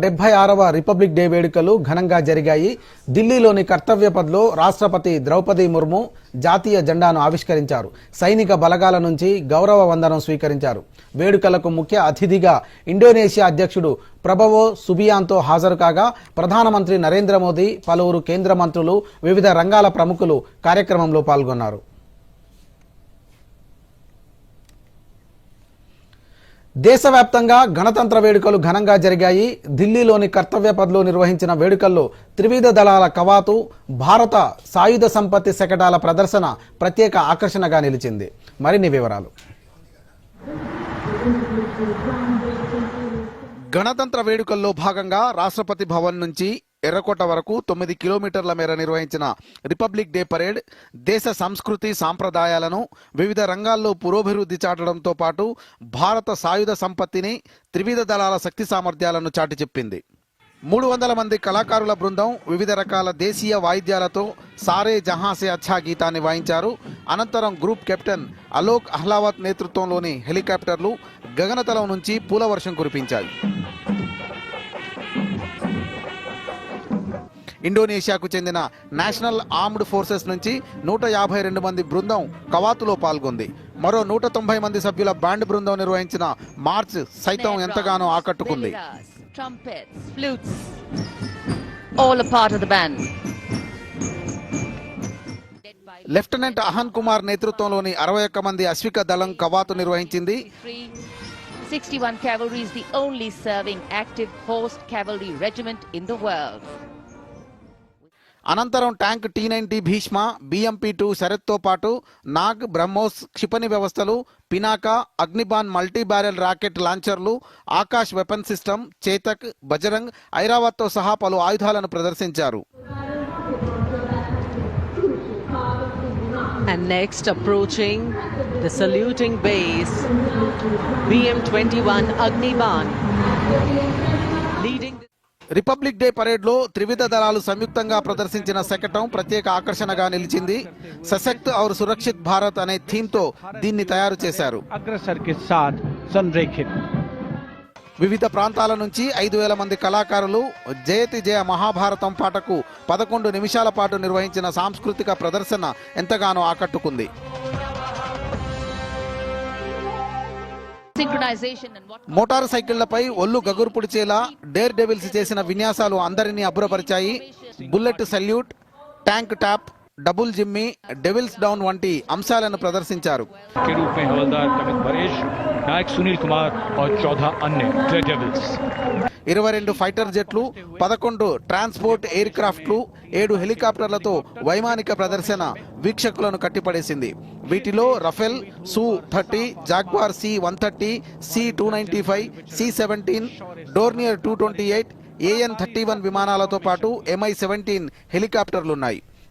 డెబ్బై ఆరవ republic day వేడుకలు ఘనంగా జరిగాయి. ఢిల్లీలోని కర్తవ్య పథ్లో రాష్ట్రపతి ద్రౌపది ముర్ము జాతీయ జెండాను ఆవిష్కరించారు. సైనిక బలగాల నుంచి గౌరవ వందనం స్వీకరించారు. వేడుకలకు ముఖ్య అతిథిగా ఇండోనేషియా అధ్యక్షుడు ప్రభవో సుబియాంతో హాజరు కాగా ప్రధానమంత్రి నరేంద్ర మోదీ పలువురు కేంద్ర మంత్రులు వివిధ రంగాల ప్రముఖులు కార్యక్రమంలో పాల్గొన్నారు. దేశవ్యాప్తంగా గణతంత్ర వేడుకలు ఘనంగా జరిగాయి. ఢిల్లీలోని కర్తవ్య పదలో నిర్వహించిన వేడుకల్లో త్రివిధ దళాల కవాతు భారత సాయుధ సంపత్తి శకటాల ప్రదర్శన ప్రత్యేక ఆకర్షణగా నిలిచింది. మరిన్ని వివరాలు. గణతంత్ర వేడుకల్లో భాగంగా రాష్ట్రపతి భవన్ నుంచి ఎర్రకోట వరకు తొమ్మిది కిలోమీటర్ల మేర నిర్వహించిన రిపబ్లిక్ డే పరేడ్ దేశ సంస్కృతి సాంప్రదాయాలను వివిధ రంగాల్లో పురోభివృద్ధి చాటడంతో పాటు భారత సాయుధ సంపత్తిని త్రివిధ దళాల శక్తి సామర్థ్యాలను చాటి చెప్పింది. మూడు వందల మంది కళాకారుల బృందం వివిధ రకాల దేశీయ వాయిద్యాలతో సారే జహాసే అచ్చా గీతాన్ని వాయించారు. అనంతరం గ్రూప్ కెప్టెన్ అలోక్ అహ్లావత్ నేతృత్వంలోని హెలికాప్టర్లు గగనతలం నుంచి పూల వర్షం కురిపించాయి. ఇండోనేషియాకు చెందిన నేషనల్ ఆర్మ్డ్ ఫోర్సెస్ నుంచి నూట యాభై రెండు మంది బృందం కవాతులో పాల్గొంది మరో నూట తొంభై మంది సభ్యుల బ్యాండ్ బృందం నిర్వహించిన మార్చ్ సైతం ఎంతగానో ఆకట్టుకుంది. లెఫ్టినెంట్ అహన్ కుమార్ నేతృత్వంలోని అరవై ఒక్క మంది అశ్విక దళం కవాతు నిర్వహించింది 61 Cavalry is the only serving active horse cavalry regiment in the world. అనంతరం tank T ninety Bhishma BMP two శరత్తో పాటు నాగ్ బ్రహ్మోస్ క్షిపణి వ్యవస్థలు Pinaka Agniban multi barrel rocket లాంచర్లు Akash weapon system Chetak Bajrang ఐరావత్తో సహా పలు ఆయుధాలను ప్రదర్శించారు And next, approaching the saluting base, BM 21 Agniban, leading. Republic Day పరేడ్లో త్రివిధ దళాలు సంయుక్తంగా ప్రదర్శించిన శకటం ప్రత్యేక ఆకర్షణగా నిలిచింది. సశక్త్ ఔర్ సురక్షిత్ భారత్ అనే థీమ్తో దీన్ని తయారు చేశారు. వివిధ ప్రాంతాల నుంచి ఐదు వేల మంది కళాకారులు జయతి జయ మహాభారతం పాటకు పదకొండు నిమిషాల పాటు నిర్వహించిన సాంస్కృతిక ప్రదర్శన ఎంతగానో ఆకట్టుకుంది. మోటారు సైకిళ్ళపై ఒళ్ళు గగురు పుడిచేలా డేర్ డెవిల్స్ చేసిన విన్యాసాలు అందరినీ అబ్బురపరిచాయి. Bullet salute tank tap double jimmy devils down వంటి అంశాలను ప్రదర్శించారు. ఇరవై రెండు ఫైటర్ జెట్లు పదకొండు ట్రాన్స్పోర్ట్ ఎయిర్ క్రాఫ్ట్లు ఏడు హెలికాప్టర్లతో వైమానిక ప్రదర్శన వీక్షకులను కట్టిపడేసింది. వీటిలో Rafale Su thirty Jaguar C one thirty C two ninety five C seventeen Dornier two twenty eight AN thirty one విమానాలతో పాటు ఎంఐ సెవెంటీన్ హెలికాప్టర్లున్నాయి.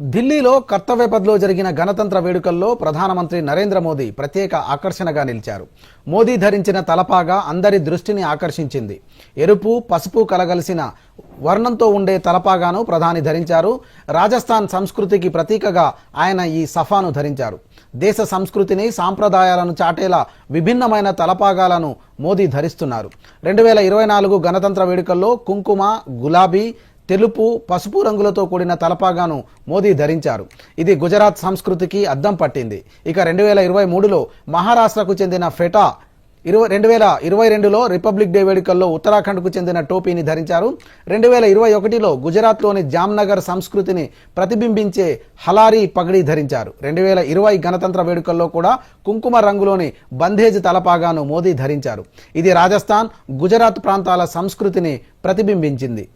ఢిల్లీలో కర్తవ్యపథ్లో జరిగిన గణతంత్ర వేడుకల్లో ప్రధానమంత్రి నరేంద్ర మోదీ ప్రత్యేక ఆకర్షణగా నిలిచారు. మోదీ ధరించిన తలపాగా అందరి దృష్టిని ఆకర్షించింది. ఎరుపు పసుపు కలగలిసిన వర్ణంతో ఉండే తలపాగాను ప్రధాని ధరించారు. రాజస్థాన్ సంస్కృతికి ప్రతీకగా ఆయన ఈ సఫాను ధరించారు. దేశ సంస్కృతిని సాంప్రదాయాలను చాటేలా విభిన్నమైన తలపాగాలను మోదీ ధరిస్తున్నారు. రెండు వేల ఇరవై నాలుగు గణతంత్ర వేడుకల్లో కుంకుమ గులాబీ తెలుపు పసుపు రంగులతో కూడిన తలపాగాను మోదీ ధరించారు. ఇది గుజరాత్ సంస్కృతికి అద్దం పట్టింది. ఇక రెండు వేల ఇరవై మూడులో మహారాష్ట్రకు చెందిన ఫెటా ఇరవై రెండు వేల ఇరవై రెండులో రిపబ్లిక్ డే వేడుకల్లో ఉత్తరాఖండ్కు చెందిన టోపీని ధరించారు. రెండు వేల ఇరవై ఒకటిలో గుజరాత్లోని జామ్నగర్ సంస్కృతిని ప్రతిబింబించే హలారీ పగడి ధరించారు. రెండు వేల ఇరవై గణతంత్ర వేడుకల్లో కూడా కుంకుమ రంగులోని బంధేజ్ తలపాగాను మోదీ ధరించారు. ఇది రాజస్థాన్ గుజరాత్ ప్రాంతాల సంస్కృతిని ప్రతిబింబించింది.